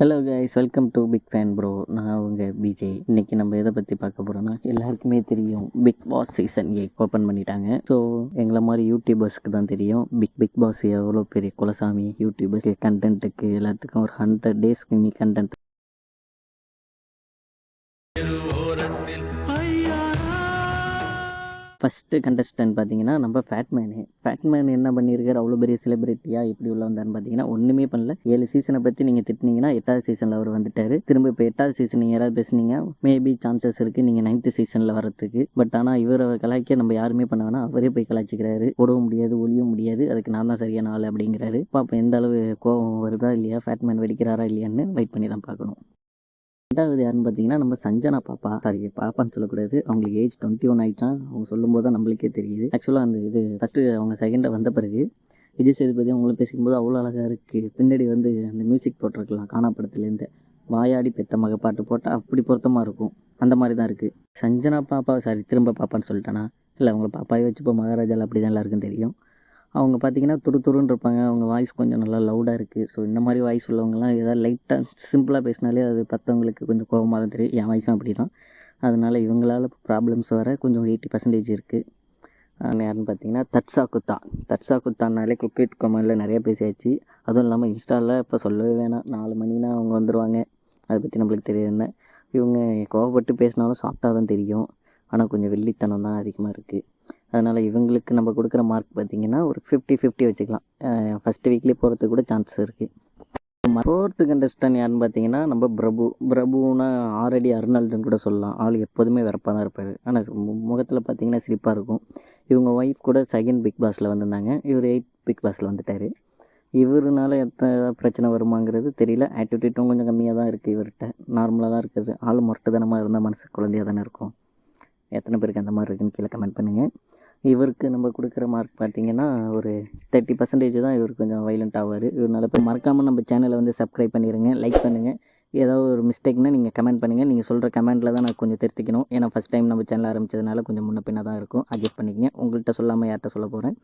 Hello guys welcome to big fan bro நான் உங்கள் PJ இன்னைக்கு நம்ம எதை பற்றி பார்க்க போகிறோன்னா எல்லாருக்குமே தெரியும் Bigg Boss season eight open பண்ணிட்டாங்க. ஸோ எங்களை மாதிரி யூடியூபர்ஸ்க்கு தான் தெரியும். பிக் பிக் பாஸ் எவ்வளோ பெரிய குலசாமி யூடியூபர்ஸ்க்கு கண்டென்ட்டுக்கு எல்லாத்துக்கும் ஒரு ஹண்ட்ரட் டேஸ்க்கு நீ கண்டென்ட் ஃபஸ்ட்டு கண்டஸ்டன்ட் பார்த்தீங்கன்னா நம்ம ஃபேட்மேனு ஃபேட்மேன் என்ன பண்ணியிருக்காரு அவ்வளோ பெரிய செலிபிரிட்டியாக எப்படி உள்ள வந்தாருன்னு பார்த்தீங்கன்னா ஒன்றுமே பண்ணல. ஏழு சீசனை பற்றி நீங்கள் திட்டினீங்கன்னா எட்டாவது சீசனில் அவர் வந்துட்டார். திரும்ப இப்போ எட்டாவது சீசன் நீங்கள் யாராவது பேசுனீங்க மேபி சான்சஸ் இருக்குது நீங்கள் நைன்த்து சீசனில் வரத்துக்கு பட் ஆனால் இவரை கலாய்க்க நம்ம யாருமே பண்ண வேணாம். அவரே போய் கலாய்ச்சிக்கிறாரு. ஓடவும் முடியாது ஒளியவும் முடியாது. அதுக்கு நான் தான் சரியான ஆள் அப்படிங்கிறாரு. பார்ப்போம் எந்த அளவு கோவம் வருதா இல்லையா? ஃபேட்மேன் வெடிக்கிறாரா இல்லையான்னு வெயிட் பண்ணி தான் பார்க்கணும். ரெண்டாவது யாருன்னு பார்த்தீங்கன்னா நம்ம சஞ்சனா பாப்பா. சாரி பாப்பான்னு சொல்லக்கூடாது. அவங்களுக்கு ஏஜ் டுவெண்ட்டி ஒன் ஆயிடுச்சான் அவங்க சொல்லும்போது தான் நம்மளுக்கே தெரியுது. ஆக்சுவலாக அந்த இது ஃபஸ்ட்டு அவங்க செகண்டை வந்த பிறகு விஜய் சேதுபதி அவங்களும் பேசிக்கும்போது அவ்வளோ அழகாக இருக்குது பின்னாடி வந்து அந்த மியூசிக் போட்டிருக்கலாம் காணாப்படத்துலேருந்து வாயாடி பெத்த மக பாட்டு போட்டால் அப்படி பொருத்தமாக இருக்கும். அந்த மாதிரி தான் இருக்குது சஞ்சனா பாப்பா சாரி திரும்ப பாப்பான்னு சொல்லிட்டேனா? இல்லை அவங்கள பாப்பாவே வச்சுப்போ மகாராஜாவில் அப்படி தான் எல்லாருக்கும் தெரியும். அவங்க பார்த்தீங்கன்னா துரு துருன்னு இருப்பாங்க. அவங்க வாய்ஸ் கொஞ்சம் நல்லா லவுடாக இருக்குது ஸோ இந்த மாதிரி வாய்ஸ் உள்ளவங்கலாம் ஏதாவது லைட்டாக சிம்பிளாக பேசினாலே அது பற்றவங்களுக்கு கொஞ்சம் கோபமாக தான் தெரியும். என் வாய்ஸும் அப்படி தான் அதனால் இவங்களால் ப்ராப்ளம்ஸ் வர கொஞ்சம் எயிட்டி பர்சன்டேஜ் இருக்குது அதில் யாருன்னு பார்த்தீங்கன்னா தட்சா குத்தா தட்சா குத்தானாலே குக்கிட் கொமெண்டில் நிறைய பேசியாச்சு அதுவும் இல்லாமல் இன்ஸ்டாவில் இப்போ சொல்லவே வேணாம். நாலு மணினா அவங்க வந்துடுவாங்க அதை பற்றி நம்மளுக்கு தெரியும் என்ன. இவங்க கோவப்பட்டு பேசினாலும் சாஃப்டாக தான் தெரியும். ஆனால் கொஞ்சம் வெள்ளித்தனம் தான் அதிகமாக இருக்குது அதனால் இவங்களுக்கு நம்ம கொடுக்குற மார்க் பார்த்திங்கன்னா ஒரு ஃபிஃப்டி ஃபிஃப்டி வச்சுக்கலாம். ஃபஸ்ட்டு வீக்லேயே போகிறதுக்கு கூட சான்சஸ் இருக்குது ஃபோர்த்து கண்டஸ்டன் யாருன்னு பார்த்தீங்கன்னா நம்ம பிரபு. பிரபுனா ஆல்ரெடி அருணால்டுன்னு கூட சொல்லலாம். ஆள் எப்போதுமே வெறப்பாக தான் இருப்பார் ஆனால் முகத்தில் பார்த்தீங்கன்னா சிரிப்பாக இருக்கும். இவங்க ஒய்ஃப் கூட செகண்ட் பிக் பாஸில் வந்திருந்தாங்க. இவர் எயிட் பிக் பாஸில் வந்துட்டார். இவருனால எத்தனை பிரச்சனை வருமாங்கிறது தெரியல. ஆட்டிடியூட்டும் கொஞ்சம் கம்மியாக தான் இருக்குது இவர்கிட்ட நார்மலாக தான் இருக்குது. ஆள் முரட்டுத்தனமாக இருந்தால் மனசு குழந்தையாக தானே இருக்கும். எத்தனை பேருக்கு அந்த மாதிரி இருக்குன்னு கீழே கமெண்ட் பண்ணுங்கள் இவருக்கு நம்ம கொடுக்குற மார்க் பார்த்தீங்கன்னா ஒரு தேர்ட்டி பர்சன்டேஜ் தான் இவர் கொஞ்சம் வைலண்ட் ஆவார். இவரால் இப்போ மறக்காமல் நம்ம சேனலை வந்து சப்ஸ்கிரைப் பண்ணிடுங்க லைக் பண்ணுங்கள் ஏதாவது ஒரு மிஸ்டேக்னால் நீங்கள் கமெண்ட் பண்ணுங்கள் நீங்கள் சொல்கிற கமெண்ட்டில் தான் நான் கொஞ்சம் திருத்திக்கணும். ஏன்னா ஃபஸ்ட் டைம் நம்ம சேனல் ஆரம்பிச்சதுனால கொஞ்சம் முன்ன பின்ன தான் இருக்கும். அட்ஜஸ்ட் பண்ணிக்கங்க. உங்கள்கிட்ட சொல்லாமல் யார்கிட்ட சொல்ல போகிறேன்